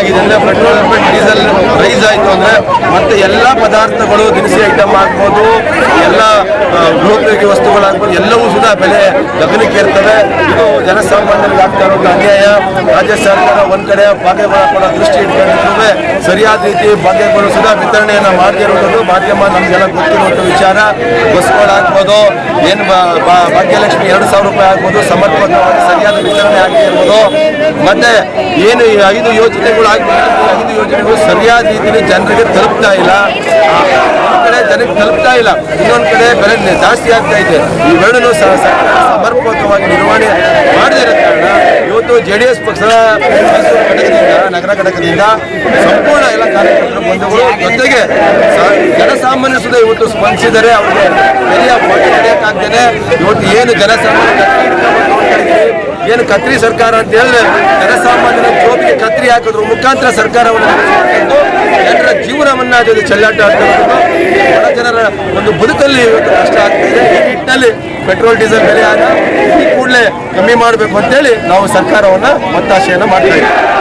ಏನಾಗಿದೆ ಅಂದರೆ petrol diesel rice ಆಯಿತು ಅಂದರೆ ಮತ್ತೆ ಎಲ್ಲ ಪದಾರ್ಥಗಳು ದಿನಸಿ ಐಟಮ್ ಆಗ್ಬೋದು, ಎಲ್ಲ ಗೃಹೋಪಯೋಗಿ ವಸ್ತುಗಳಾಗ್ಬೋದು, ಎಲ್ಲವೂ ಸುಧಾ ಬೆಲೆ ಗಗನಕ್ಕೇರ್ತವೆ ಇದು ಜನಸಾಮಾನ್ಯರಿಗೆ ಆಗ್ತಾ ಇರೋ ಅನ್ಯಾಯ. ರಾಜ್ಯ ಸರ್ಕಾರ ಒಂದ್ ಕಡೆ ಭಾಗ್ಯ ದೃಷ್ಟಿ ಇಟ್ಕೊಂಡಿದ್ರು ಸರಿಯಾದ ರೀತಿ ಭಾಗ್ಯಗಳು ಸುಧಾ ವಿತರಣೆಯನ್ನು ಮಾಡದೇ ಇರುವುದು ಮಾಧ್ಯಮ, ನಮಗೆಲ್ಲ ಗೊತ್ತಿರುವಂಥ ವಿಚಾರ. ಬಸ್ಗಳಾಗ್ಬೋದು ಏನು ಭಾಗ್ಯಲಕ್ಷ್ಮಿ ಎರಡು ಸಾವಿರ ರೂಪಾಯಿ ಆಗ್ಬೋದು, ಸಮರ್ಪಕವಾಗಿ ಸರಿಯಾದ ವಿತರಣೆ ಆಗಿರ್ಬೋದು. ಮತ್ತೆ ಏನು ಈ ಐದು ಯೋಜನೆಗಳು ಆಗಿರ್ಬೋದು ಐದು ಯೋಜನೆಗಳು ಸರಿಯಾದ ರೀತಿಯಲ್ಲಿ ಜನರಿಗೆ ತಲುಪ್ತಾ ಇಲ್ಲ. ಒಂದು ಕಡೆ ಜನಕ್ಕೆ ತಲುಪ್ತಾ ಇಲ್ಲ. ಇನ್ನೊಂದು ಕಡೆ ಬೆಲೆ ಜಾಸ್ತಿ ಆಗ್ತಾ ಇದೆ. ಇವೆರಡನ್ನೂ ಸಮರ್ಪಕವಾಗಿ ನಿರ್ವಹಣೆ ಮಾಡದಿರೋ ಕಾರಣ ಇವತ್ತು ಜೆ ಡಿ ಎಸ್ ಪಕ್ಷದ ಘಟಕದಿಂದ, ನಗರ ಘಟಕದಿಂದ ಸಂಪೂರ್ಣ ಕಾರ್ಯಕರ್ತರು ಬಂಧುಗಳು, ಜೊತೆಗೆ ಜನಸಾಮಾನ್ಯ ಸುದ ಇವತ್ತು ಸ್ಪಂದಿಸಿದರೆ ಅವರಿಗೆ ಬೆಲೆಯ ನಡೆಯಕ್ಕಾಗ್ದೇನೆ ಇವತ್ತು ಏನು ಜನಸಾಮಾನ್ಯ ಏನು ಕತ್ರಿ ಸರ್ಕಾರ ಅಂತ ಹೇಳಿದ್ರೆ ಜನಸಾಮಾನ್ಯರ ಜೋಬಿಗೆ ಕತ್ರಿ ಹಾಕಿದ್ರು, ಮುಖಾಂತರ ಸರ್ಕಾರವನ್ನು ಜನರ ಜೀವನವನ್ನ ಅದು ಚೆಲ್ಲಾಟ ಬಡ ಜನರ ಒಂದು ಬದುಕಲ್ಲಿ ಇವತ್ತು ಕಷ್ಟ ಆಗ್ತಿದೆ ಈ ನಿಟ್ಟಿನಲ್ಲಿ ಪೆಟ್ರೋಲ್, ಡೀಸೆಲ್ ಬೆಲೆ ಆದ ಕೂಡಲೇ ಕಮ್ಮಿ ಮಾಡಬೇಕು ಅಂತೇಳಿ ನಾವು ಸರ್ಕಾರವನ್ನ ಮತ್ತಾಶೆಯನ್ನು ಮಾಡ್ತಾ ಇದ್ದೀವಿ.